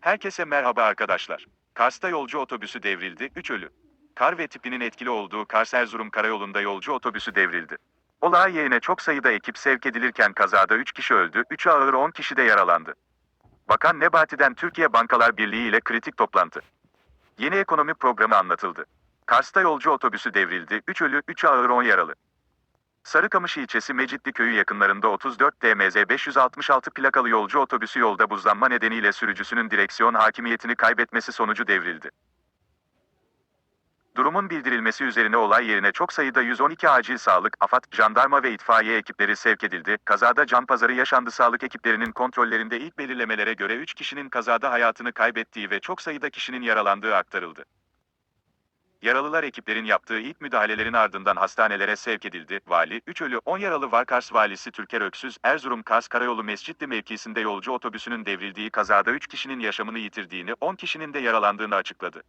Herkese merhaba arkadaşlar. Kars'ta yolcu otobüsü devrildi, 3 ölü. Kar ve tipinin etkili olduğu Kars-Erzurum karayolunda yolcu otobüsü devrildi. Olay yerine çok sayıda ekip sevk edilirken kazada 3 kişi öldü, 3'ü ağır 10 kişi de yaralandı. Bakan Nebati'den Türkiye Bankalar Birliği ile kritik toplantı. Yeni ekonomi programı anlatıldı. Kars'ta yolcu otobüsü devrildi, 3 ölü, 3'ü ağır 10 yaralı. Sarıkamış ilçesi Mecitli köyü yakınlarında 34 DMZ 566 plakalı yolcu otobüsü yolda buzlanma nedeniyle sürücüsünün direksiyon hakimiyetini kaybetmesi sonucu devrildi. Durumun bildirilmesi üzerine olay yerine çok sayıda 112 acil sağlık, AFAD, jandarma ve itfaiye ekipleri sevk edildi. Kazada can pazarı yaşandı sağlık ekiplerinin kontrollerinde ilk belirlemelere göre 3 kişinin kazada hayatını kaybettiği ve çok sayıda kişinin yaralandığı aktarıldı. Yaralılar ekiplerin yaptığı ilk müdahalelerin ardından hastanelere sevk edildi. Vali, 3 ölü, 10 yaralı var. Kars valisi Türker Öksüz, Erzurum Kars Karayolu Mescitli mevkisinde yolcu otobüsünün devrildiği kazada 3 kişinin yaşamını yitirdiğini, 10 kişinin de yaralandığını açıkladı.